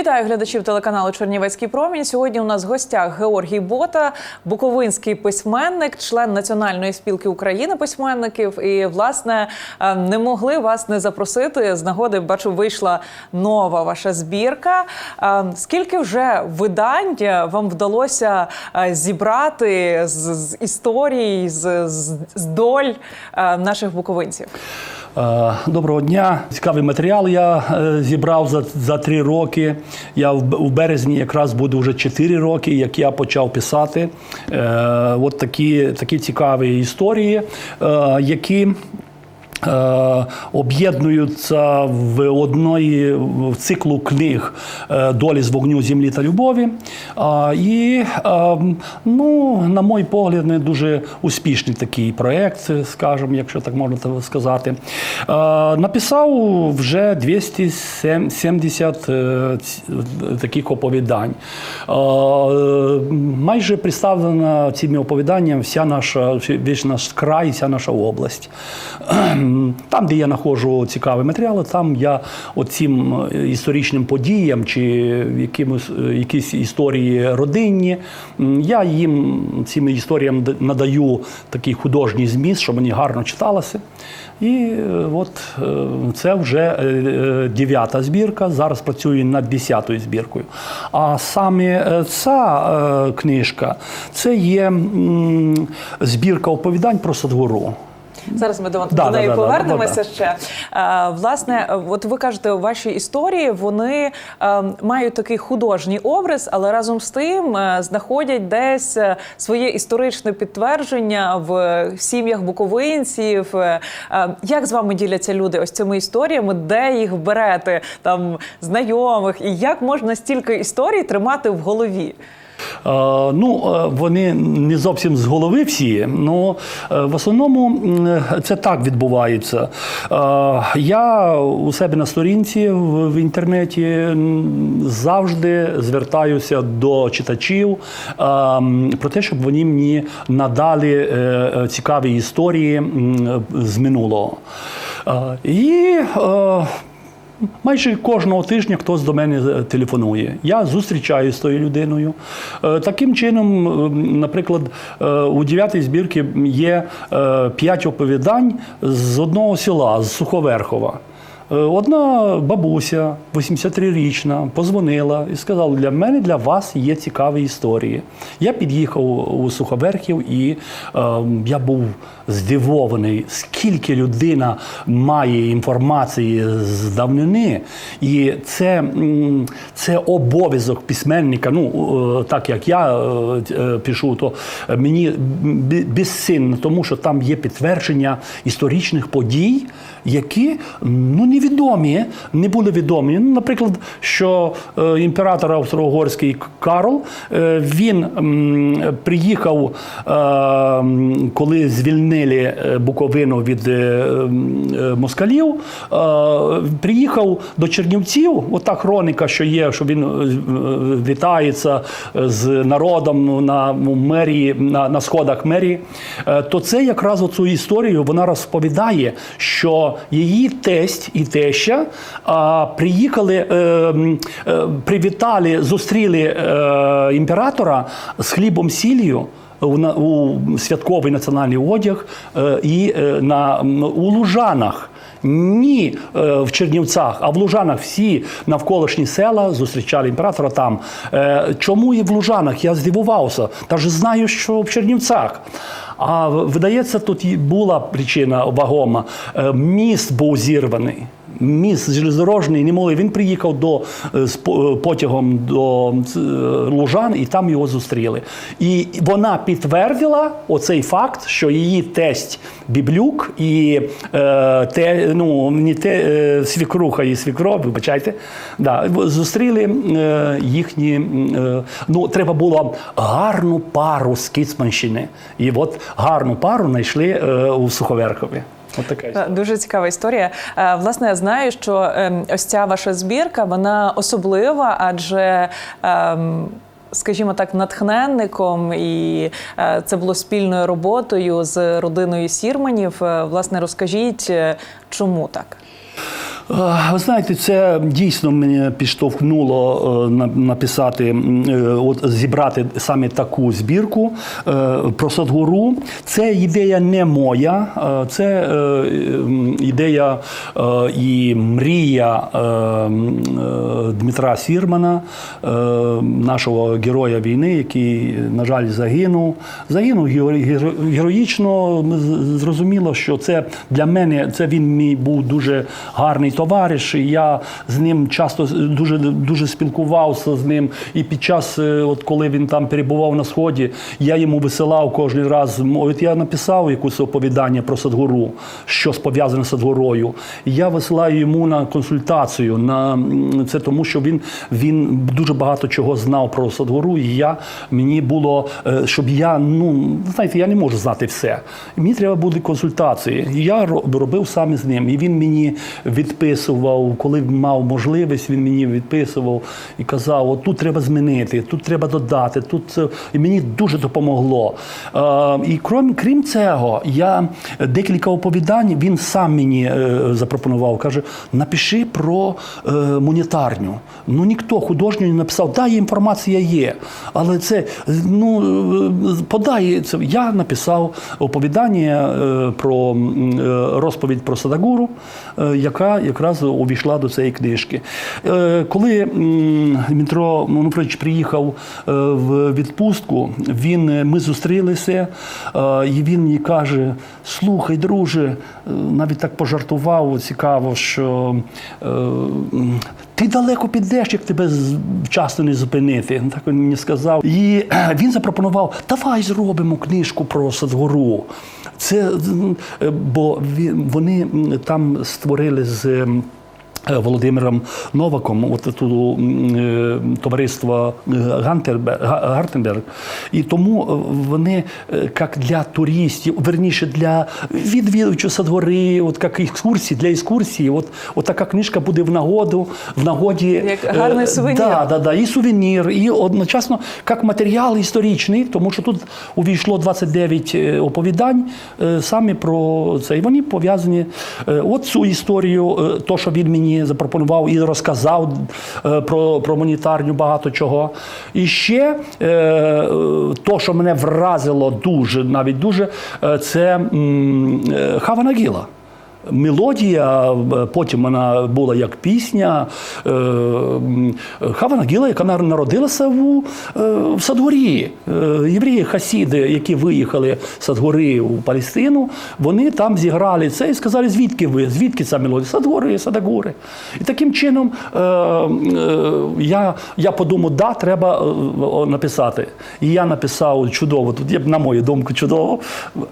Вітаю глядачів телеканалу Чернівецький промінь. Сьогодні у нас в гостях Георгій Бота, буковинський письменник, член Національної спілки України письменників. І власне е, не могли вас не запросити. З нагоди бачу, вийшла нова ваша збірка. Е, Скільки вже видань вам вдалося е, зібрати з, з з, з, доль наших буковинців? Е, Доброго дня. Цікавий матеріал я е, зібрав за, за три роки. Я в, в березні якраз буде вже чотири роки, як я почав писати. Е, от такі, такі цікаві історії, е, які. Е, Об'єднуються в одної в циклу книг е, Долі з вогню, землі та любові. І, е, ну, на мій погляд, не дуже успішний такий проєкт, скажімо, якщо так можна сказати. Написав вже 270 е, таких оповідань. Майже представлена цими оповіданнями вся наша весь наш край, вся наша область. Там, де я знаходжу цікаві матеріали, там я оцим е, історичним подіям чи якимось е, якісь історії родинні, я їм цим історіям надаю такий художній зміст, щоб вони гарно читалися. І е, от це вже дев'ята збірка. Зараз працюю над десятою збіркою. А саме ця книжка це є збірка оповідань про Садгору. Зараз ми до, Да, до неї да, да, да, повернемося да. ще. Е, власне, от ви кажете, ваші історії вони е, мають такий художній образ, але разом з тим е, знаходять десь е, своє історичне підтвердження в сім'ях буковинців. Е, як з вами діляться люди ось цими історіями, де їх берете там знайомих, і як можна стільки історій тримати в голові? Е, Ну, е, вони не зовсім з голови всі, але в основному це так відбувається. Е, Я у себе на сторінці в інтернеті завжди звертаюся до читачів про те, щоб вони мені надали цікаві історії з минулого. І Майже кожного тижня хтось до мене е, телефонує. Я зустрічаюся з тою людиною. Е, Таким чином, наприклад, е, у дев'ятій збірці є п'ять оповідань з одного села, з Суховерхова. Е, Одна бабуся, 83-річна, позвонила і сказала: для мене для вас є цікаві історії. Я під'їхав у Суховерхів і е, я був здивований, скільки людина має інформації з давнини. І це, це обов'язок письменника. Ну, е, так як я е, пишу, то мені безцінно, тому що там є підтвердження історичних подій, які ну, невідомі, не були відомі. Ну, наприклад, що е, імператор Австро-Угорський Карл е, він приїхав, е, коли звільнили Буковину від москалів, приїхав до Чернівців. Ота хроніка, що є, що він вітається з народом на мерії, на, на сходах мерії, то це якраз оцю історію вона розповідає, що її тесть і теща приїхали, е, е, привітали, зустріли е, імператора з хлібом сіллю. У, святковий національний одяг і на, у Лужанах. Ні в Чернівцях, а в Лужанах всі навколишні села зустрічали імператора там. Чому і в Лужанах? Я здивувався. Та ж знаю, що в Чернівцях. А видається, тут була причина вагома. Міст був зірваний. Міст железнодорожний не могли. Він приїхав до е, з потягом до е, Лужан, і там його зустріли. І вона підтвердила оцей факт, що її тесть Біблюк і е, те, ну, не те, е, свікруха і свікров, вибачайте, да, зустріли е, їхні. Е, ну, треба було гарну пару з Кіцманщини. І от гарну пару знайшли е, у Суховерхові. От така історія. Е, Дуже цікава історія. Е, Власне, я знаю, що ем, ось ця ваша збірка вона особлива, адже. ем, Скажімо так, натхненником, і е, це було спільною роботою з родиною Сірманів. Власне, розкажіть, чому так? Е, Ви знаєте, це дійсно мене підштовхнуло е, написати, е, от зібрати саме таку збірку про Садгуру. Це ідея не моя, це ідея і мрія Дмитра Сірмана, нашого героя війни, який, на жаль, загинув. Загинув геро- геро- героїчно. Зрозуміло, що це для мене це він мій був дуже гарний товариш. і Я з ним часто дуже дуже спілкувався з ним. І під час, е, от коли він там перебував на сході, я йому висилав кожен раз. От я написав якусь оповідання про Садгуру, що пов'язане з Садгурою. Я висилаю йому на консультацію. На це тому, що він, він дуже багато чого знав про Садгуру. І я мені було, е, щоб я ну знаєте, я не можу знати все. Мені треба були консультації. І я ро- робив саме з ним. І він мені відписував, коли мав можливість, він мені відписував і казав: от тут треба змінити, тут треба додати. Тут це і мені дуже допомогло. Е, і крім, крім цього, я декілька оповідань він сам мені е, запропонував. Каже: напиши про е, монетарню. Ну ніхто художньо не написав, да, інформація є. Але це ну подай це. Я написав оповідання про розповідь про Садагуру, яка якраз увійшла до цієї книжки. Е, Коли Дмитро Онуфрович приїхав е, в відпустку, він е, ми зустрілися, і він мені каже: слухай, друже, навіть так пожартував, цікаво, що ти далеко підеш, як тебе вчасно не зупинити. Так він мені сказав. І він запропонував: давай зробимо книжку про Садгору. Це м, е, бо він- вони м, там створили з. Е, Володимиром Новаком, от тут е, товариство е, Гартенберг. І тому вони як для туристів, верніше для відвідувачів Садгори, от як екскурсії, для екскурсії, от, от така книжка буде в нагоду, в нагоді. Як гарний сувенір. Да, да, да, і сувенір, і одночасно як матеріал історичний, тому що тут увійшло 29 е, оповідань саме про це. І вони пов'язані. От цю історію, то, що він мені запропонував і розказав е, про, про монітарню багато чого. І ще е, то, що мене вразило дуже, навіть дуже, е, це м, е, Хава Нагіла. Мелодія, потім вона була як пісня. е, м, Хава Нагіла, яка народилася в, е, в Садгорі. Е, Євреї хасіди, які виїхали з Садгори в Палестину, вони там зіграли це і сказали, звідки ви? Звідки ця мелодія? Садгори, Садагури. І таким чином я, я подумав, да, треба написати. І я написав чудово, тут на мою думку, чудово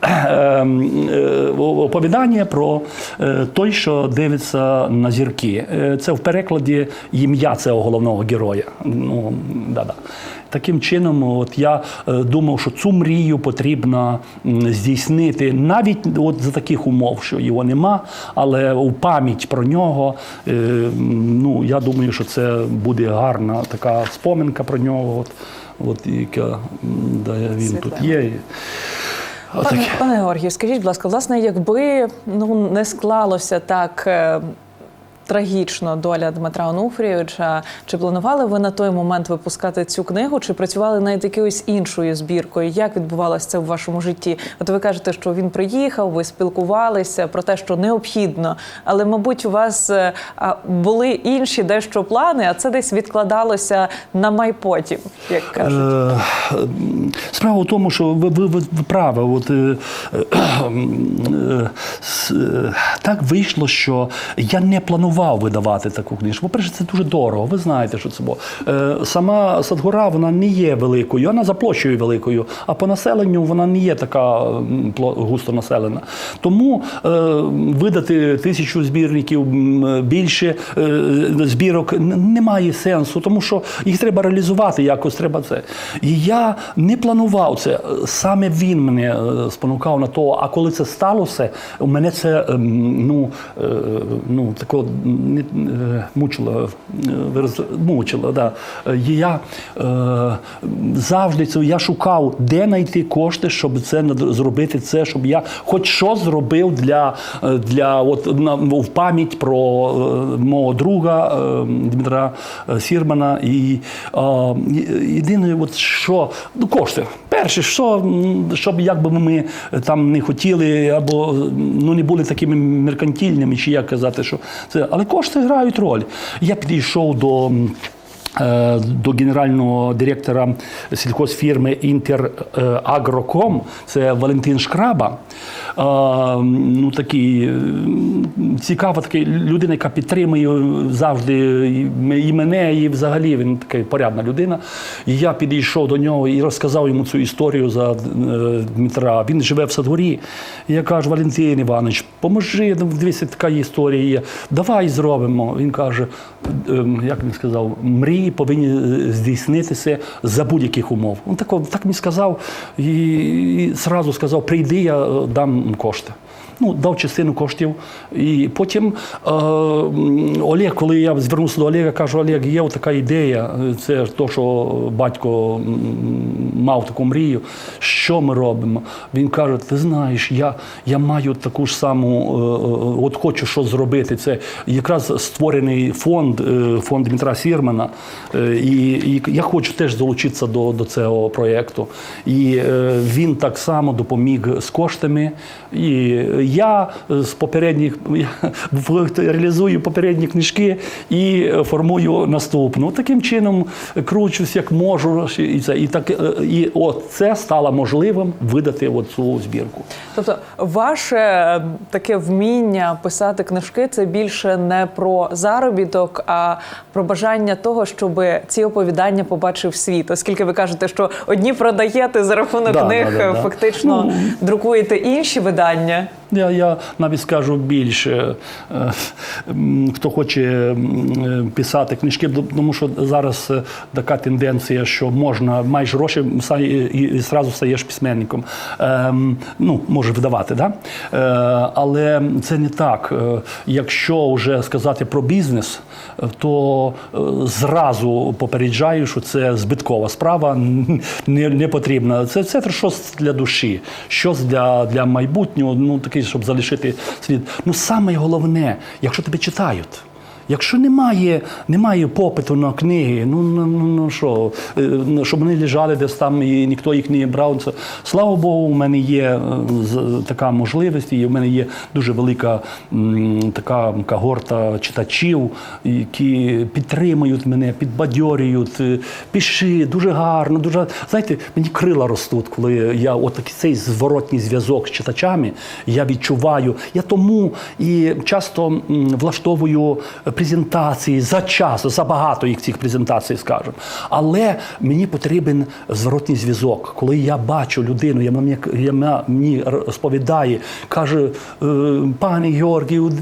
е, е, оповідання про той, що дивиться на зірки. Е, Це в перекладі ім'я цього головного героя. Ну, да-да. Таким чином, от я е, думав, що цю мрію потрібно здійснити навіть от за таких умов, що його нема, але у пам'ять про нього. е, Ну, я думаю, що це буде гарна така споминка про нього. От, от яка да, він Світлана. тут є. Пане, пане Георгію, скажіть, будь ласка, власне, якби ну не склалося так. Трагічно доля Дмитра Онуфрійовича. Чи планували ви на той момент випускати цю книгу, чи працювали над якоюсь іншою збіркою? Як відбувалося це в вашому житті? От ви кажете, що він приїхав, ви спілкувалися про те, що необхідно, але, мабуть, у вас е, були інші дещо плани, а це десь відкладалося на майпотім, як кажуть. Е, Справа в тому, що ви, ви, ви, праві. От, е, е, е, е, так вийшло, що я не планував видавати таку книжку. По-перше, це дуже дорого. Ви знаєте, що це було. Е, Сама Садгора вона не є великою, вона за площею великою, а по населенню вона не є така густо населена. Тому е, видати тисячу збірників більше е, збірок немає сенсу, тому що їх треба реалізувати якось. Треба це. І я не планував це. Саме він мене спонукав на то. А коли це сталося, у мене це ем, ну, ну тако не, е, мучило, е, да. Е, я завжди це я шукав, де знайти кошти, щоб це зробити це, щоб я хоч що зробив для, для от, на, в пам'ять про мого друга Дмитра Сірмана. І єдине, от що ну, кошти. Перше, що щоб як би ми там не хотіли, або ну не були такими меркантильними, чи як казати, що це, але кошти грають роль. Я підійшов до. Е, До генерального директора сільхозфірми Інтерагроком, це Валентин Шкраба. Е, Ну, такий е, цікава така людина, яка підтримує завжди і мене, і взагалі він така порядна людина. І я підійшов до нього і розказав йому цю історію за е, Дмитра. Він живе в Садгорі. І я кажу, Валентин Іванович, поможи, ну, дивися, така історія є. Давай зробимо. Він каже, ем, як він сказав, мрії повинні е, здійснитися за будь-яких умов. Він так, так мені сказав і, і зразу сказав, прийди, я е, дам кошти. Ну, дав частину коштів. І потім е, Олег, коли я звернувся до Олега, кажу, Олег, є така ідея, це то, що батько мав таку мрію. Що ми робимо? Він каже: ти знаєш, я, я маю таку ж саму, е, е, от хочу щось зробити. Це якраз створений фонд, е, фонд Дмитра Сірмана. Е, І, і я хочу теж долучитися до, до цього проєкту. І е, він так само допоміг з коштами. І я з попередніх реалізую попередні книжки і е, формую наступну. Таким чином кручусь як можу. І це і так е, і от це стало можливим видати от цю збірку. Тобто, ваше е, таке вміння писати книжки це більше не про заробіток, а про бажання того, щоб ці оповідання побачив світ. Оскільки ви кажете, що одні продаєте за рахунок Да, них, да, да, е, да. фактично Ну, друкуєте інші видання. Я, я навіть скажу більше, Е, хто хоче е, писати книжки, тому що зараз е, така тенденція, що можна маєш гроші і, зразу стаєш письменником. Ем, ну, може видавати, да? Але це не так. Якщо вже сказати про бізнес, то зразу попереджаю, що це збиткова справа, не, не потрібна. Це, це щось для душі, щось для, для майбутнього, ну такий, щоб залишити слід. Ну саме головне, якщо тебе читають. Якщо немає, немає попиту на книги, ну, ну, ну, ну що, е, ну, щоб вони лежали десь там і ніхто їх не брав. Це, слава Богу, у мене є е, така можливість, і в мене є дуже велика така когорта читачів, які підтримують мене, підбадьорюють. е, Пиши, дуже гарно, дуже. Знаєте, мені крила ростуть, коли я от цей зворотній зв'язок з читачами, я відчуваю. Я тому і часто влаштовую презентації за час, забагато їх цих презентацій, скажемо. Але мені потрібен зворотній зв'язок. Коли я бачу людину, я мені, я мені розповідає, каже, «Е, пане Георгію,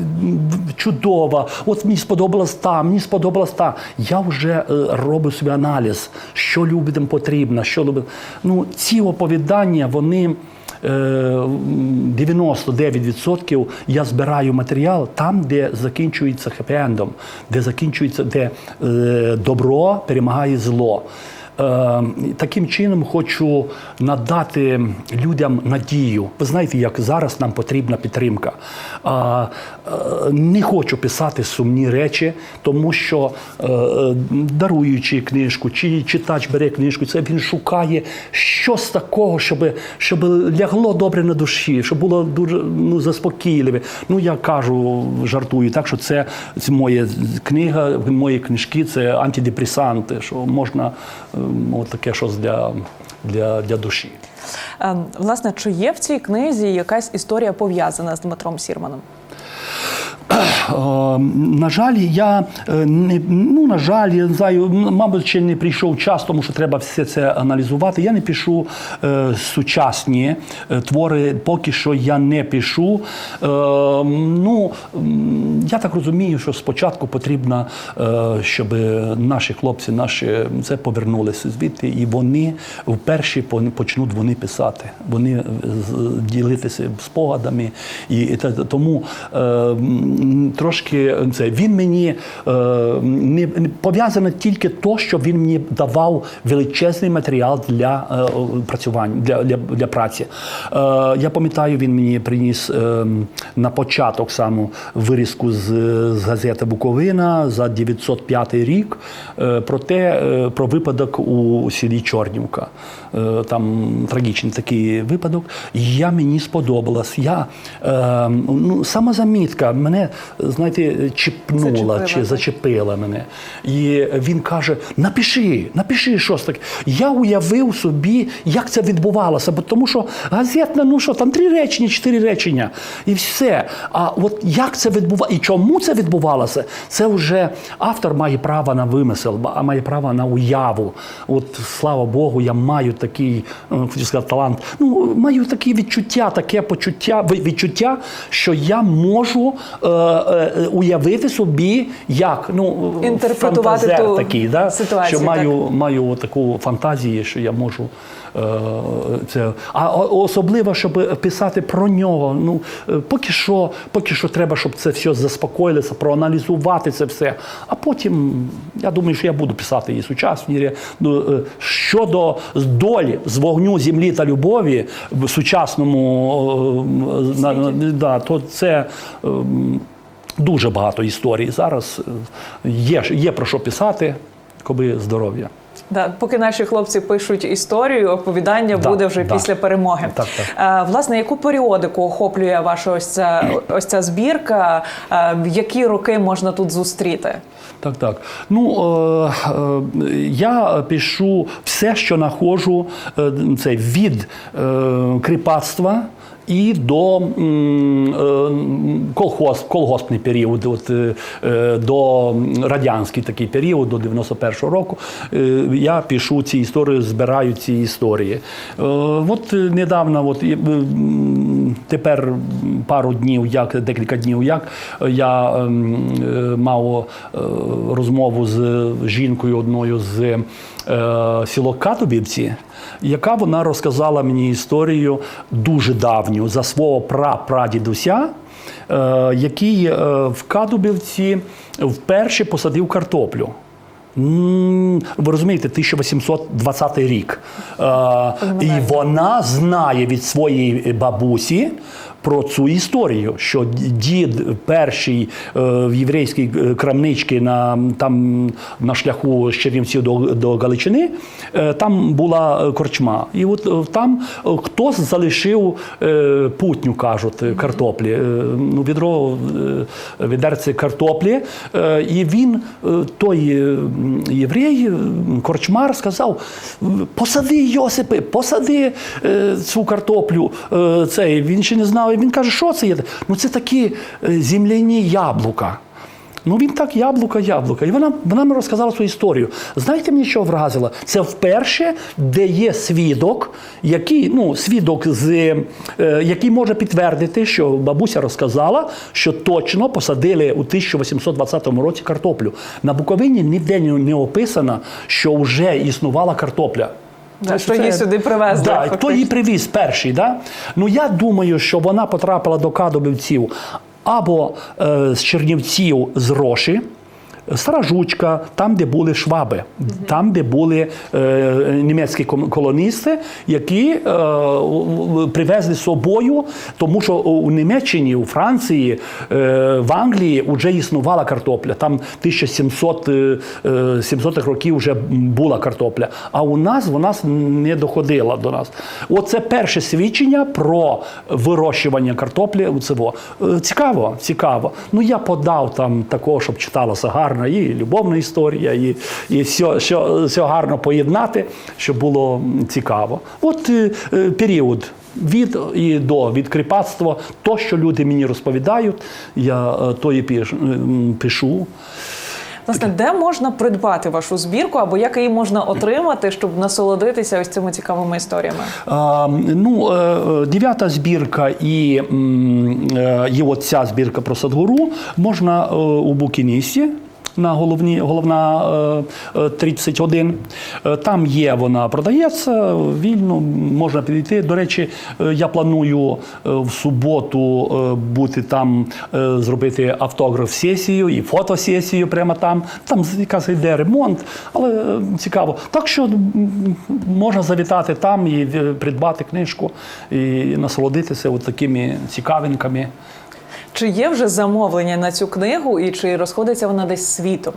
чудова, от мені сподобалась та, мені сподобалась та. Я вже е, роблю собі аналіз, що людям потрібно, що любить. Ну, ці оповідання, вони. Е, 99% я збираю матеріал там, де закінчується хеппі-ендом, де закінчується, де е, добро перемагає зло. Е, Таким чином хочу надати людям надію. Ви знаєте, як зараз нам потрібна підтримка. Е, Не хочу писати сумні речі, тому що е, даруючи книжку, чи читач бере книжку, це він шукає щось такого, щоб, щоб лягло добре на душі, щоб було дуже ну, заспокійливе. Ну я кажу, жартую, так що це, це моя книга, мої книжки, це антидепресанти, що можна от таке щось для, для, для душі. Е, Власне, чи є в цій книзі якась історія пов'язана з Дмитром Сірманом? Е, На жаль, я е, не ну на жаль, я не знаю, мабуть, ще не прийшов час, тому що треба все це аналізувати. Я не пишу е, сучасні е, твори, поки що я не пишу. Е, ну я так розумію, що спочатку потрібно, е, щоб наші хлопці, наші це повернулися звідти, і вони вперше почнуть вони писати, вони з- ділитися спогадами. І, і тому е, трошки це він мені е, не, не пов'язано тільки то, що він мені давав величезний матеріал для е, працювання для, для, для праці. Е, я пам'ятаю, він мені приніс е, на початок саму вирізку з, з газети Буковина за 905 рік е, про те, е, про випадок у селі Чорнівка. Е, там трагічний такий випадок. Я мені сподобалось. Я е, ну, сама мене, знаєте, чіпнула Зачепила, чи зачепила мене. І він каже: напиши, напиши щось таке. Я уявив собі, як це відбувалося, бо тому що газетна, ну що, там три речення, чотири речення, і все. А от як це відбувалося, і чому це відбувалося, це вже автор має право на вимисел, а має право на уяву. От слава Богу, я маю такий, ну, хочу сказати, талант. Ну, маю такі відчуття, таке почуття, відчуття, що я можу е, уявити собі, як ну Інтерпретувати фантазер ту такий, да? ситуацію, що маю, маю таку фантазію, що я можу. Е, Це а особливо, щоб писати про нього. Ну е, поки що, поки що треба, щоб це все заспокоїлося, проаналізувати це все. А потім я думаю, що я буду писати і сучасні. Ну, е, щодо долі з вогню землі та любові в сучасному да, то це. Дуже багато історій зараз є, є про що писати, коли здоров'я. Да, поки наші хлопці пишуть історію, оповідання Да, буде вже да. після перемоги. Так, Е, власне, яку періодику охоплює ваша ось ця ось ця збірка? Е, в які роки можна тут зустріти? Так, так. Ну е, е, я пишу все, що знаходжу, е, це від е, кріпацтва. І до е, колгоспний період, от, е, до радянський такий період, до 91-го року. Е, Я пишу ці історії, збираю ці історії. От недавно, от, тепер пару днів, як декілька днів, як я ем, е, мав е, розмову з жінкою одною з е, село Катубівці, яка вона розказала мені історію дуже давню за свого прапрадідуся, е, який е, в Кадубівці вперше посадив картоплю. Ви розумієте, 1820 рік. Е, і вона знає від своєї бабусі про цю історію, що дід перший е, в єврейській е, крамничці на, там, на шляху з Чернівців до, до Галичини, е, там була корчма. І от там хтось залишив путню, кажуть, картоплі. Ну, відро відерце картоплі. І він, той єврей, корчмар, сказав: посади, Йосипе, посади цю картоплю. Цей. Він ще не знав. І він каже, що це є? Ну це такі е, земляні яблука. Ну він так, яблука, яблука. І вона, вона мені розказала свою історію. Знаєте, мені що вразило? Це вперше, де є свідок, який, ну, свідок, з, е, який може підтвердити, що бабуся розказала, що точно посадили у 1820 році картоплю. На Буковині ніде не описано, що вже існувала картопля. Да, що її сюди привезли, Да, хто її привіз перший. Да? Ну я думаю, що вона потрапила до кадобівців або е, з Чернівців з Роші. Стара жучка, там, де були шваби, там, де були е, німецькі колоністи, які е, привезли з собою, тому що у Німеччині, у Франції, е, в Англії вже існувала картопля. Там 1700 е, е, 700-х років вже була картопля. А у нас вона не доходила до нас. Оце перше свідчення про вирощування картоплі у цього. Е, Цікаво, цікаво. Ну я подав там такого, щоб читалося гарно, і любовна історія, і, і все, все, все гарно поєднати, щоб було цікаво. От е, е, період. Від і до від кріпацтва, то, що люди мені розповідають, я е, то і пиш- пишу. Власне, де можна придбати вашу збірку або як її можна отримати, щоб насолодитися ось цими цікавими історіями? А, ну, е, е, дев'ята збірка і, е, і от ця збірка про Садгуру можна е, у Букінісі. На головні, головна е, е, 31. Е, Там є вона продається вільно, можна підійти. До речі, е, я планую е, в суботу е, бути там, е, зробити автограф-сесію і фотосесію прямо там. Там якраз йде ремонт, але е, цікаво. Так що можна завітати там і е, придбати книжку і насолодитися от такими цікавинками. Чи є вже замовлення на цю книгу, і чи розходиться вона десь світом?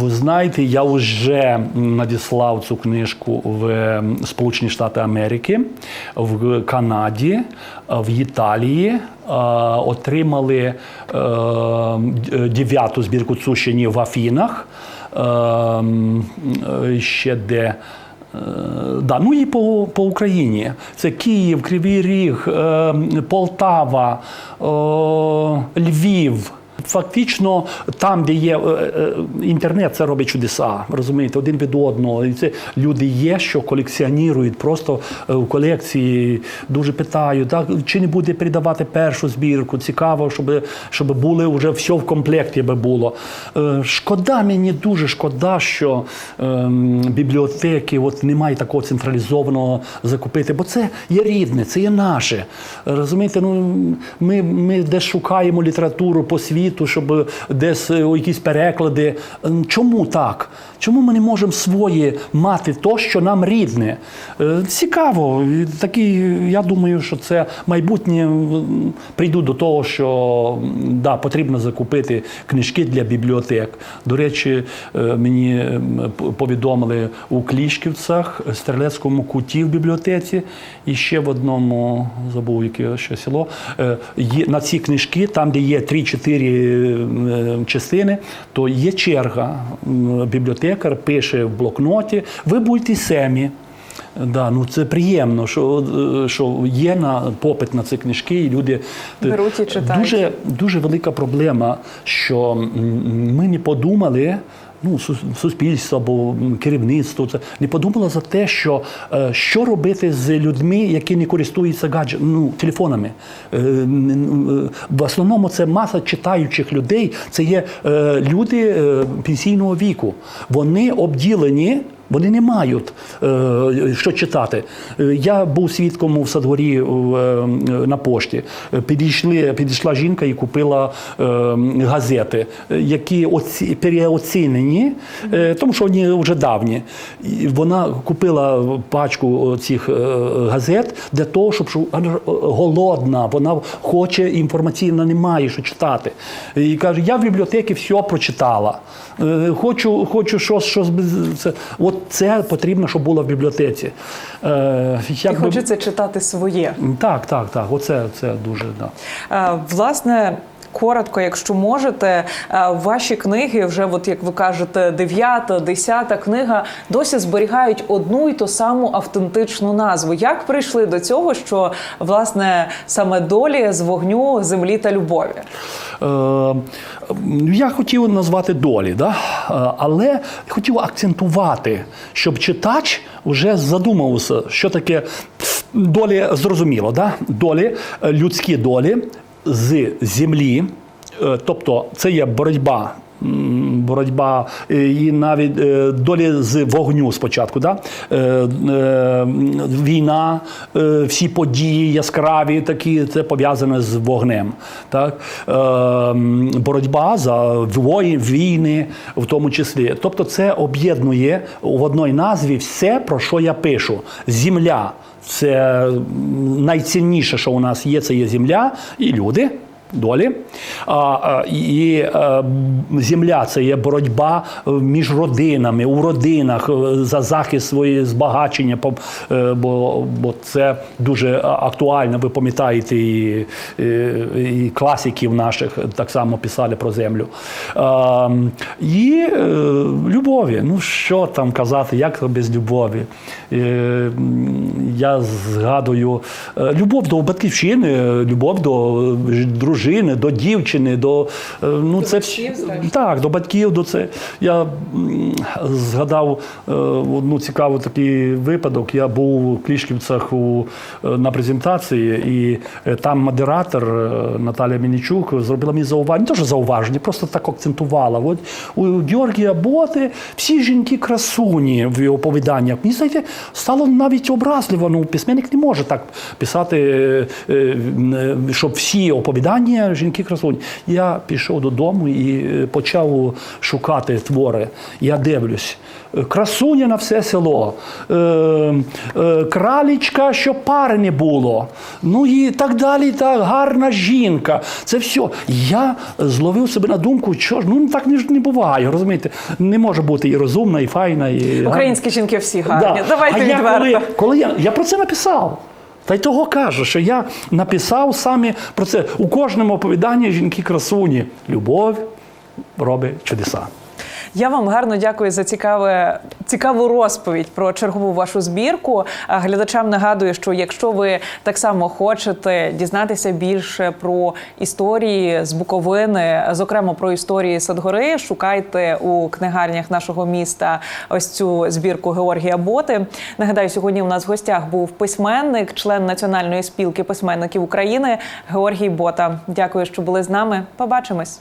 Ви знаєте, я вже надіслав цю книжку в Сполучені Штати Америки, в Канаді, в Італії. Отримали е, дев'яту збірку цю в Афінах. Е, Ще де. Е, Да, ну і по, по Україні. Це Київ, Кривий Ріг, е, Полтава, е, Львів. Фактично, там, де є е, е, інтернет, це робить чудеса. Розумієте, один від одного. І це люди є, що колекціонують просто е, в колекції. Дуже питають, так, чи не буде передавати першу збірку. Цікаво, щоб, щоб були вже все в комплекті би було. Е, Шкода, мені дуже шкода, що ем, бібліотеки от немає такого централізованого закупити, бо це є рідне, це є наше. Розумієте, ну ми, ми десь шукаємо літературу по світу, щоб десь е, якісь переклади. Чому так? Чому ми не можемо своє мати то, що нам рідне? Е, Цікаво. Такі, я думаю, що це майбутнє прийду до того, що да, потрібно закупити книжки для бібліотек. До речі, е, мені повідомили у Клішківцях, Стрелецькому куті в бібліотеці і ще в одному забув яке ще село. е, на ці книжки, там, де є 3-4 е, частини, то є черга. Бібліотекар пише в блокноті: ви будьте семі. Да, ну це приємно, що, е, що є на попит на ці книжки, і люди е, Беруть і читають. дуже дуже велика проблема, що ми не подумали. Ну, суспільство або керівництво це не подумало за те, що е, що робити з людьми, які не користуються гаджет, ну, телефонами. Е, В основному це маса читаючих людей. Це є е, люди пенсійного віку. Вони обділені. Вони не мають е, що читати. Е, Я був свідком в садворі е, на пошті. Підійшли, підійшла жінка і купила газети, які оці, переоцінені, тому що вони вже давні. Вона купила пачку цих газет для того, щоб вона голодна, вона хоче інформаційно, не має що читати. І каже: я в бібліотеці все прочитала. Хочу, хочу щось, щось. От це потрібно, щоб було в бібліотеці. Е, І хочеться читати своє. Так, так, так. Оце це дуже да. Е, Власне. Коротко, якщо можете, е, ваші книги, вже, от як ви кажете, дев'ята, десята книга досі зберігають одну і ту саму автентичну назву. Як прийшли до цього, що власне саме долі з вогню, землі та любові? Е, я хотів назвати долі, да? Е, але хотів акцентувати, щоб читач вже задумався, що таке долі зрозуміло. Да? Долі, е, людські долі з землі, е, тобто це є боротьба. Боротьба е, і навіть е, долі з вогню спочатку. Да? Війна, всі події яскраві, такі, це пов'язане з вогнем. Так? Боротьба за війни, в тому числі. Тобто, це об'єднує в одній назві все, про що я пишу. Земля це найцінніше, що у нас є, це є земля і люди. Долі. І е, земля це є боротьба е, між родинами, у родинах е, за захист своєї збагачення, бо, бо це дуже актуально. Ви пам'ятаєте, і, і, класиків наших так само писали про землю. І любові. Ну що там казати, як без любові? Я згадую любов до батьківщини, любов до дружини. Дружини, до дівчини, до е, ну це батьків, так, до батьків до це. Я згадав е, одну цікаву такий випадок. Я був у Клішківцях у, е, на презентації, і там модератор Наталя Мінічук зробила мені зауваження, не теж зауваження, просто так акцентувала. От у Георгія Боти всі жінки красуні в його оповіданнях. Мені знаєте, стало навіть образливо. Ну, письменник не може так писати, щоб всі оповідання жінки красуні. Я пішов додому і е, почав шукати твори. Я дивлюсь. е, Красуня на все село, е, е, кралічка, що пари не було. Ну і так далі. Так, гарна жінка. Це все. Я зловив себе на думку, що ж, ну так не, не буває, розумієте? Не може бути і розумна, і файна, і гарна. Українські жінки всі гарні. Да. Давайте а я відверто. коли, коли я, я про це написав. Та й того кажу, що я написав саме про це. У кожному оповіданні жінки красуні. Любов робить чудеса. Я вам гарно дякую за цікаве, цікаву розповідь про чергову вашу збірку. А Глядачам нагадую, що якщо ви так само хочете дізнатися більше про історії з Буковини, зокрема про історії Садгори, шукайте у книгарнях нашого міста ось цю збірку Георгія Боти. Нагадаю, сьогодні у нас в гостях був письменник, член Національної спілки письменників України Георгій Бота. Дякую, що були з нами. Побачимось.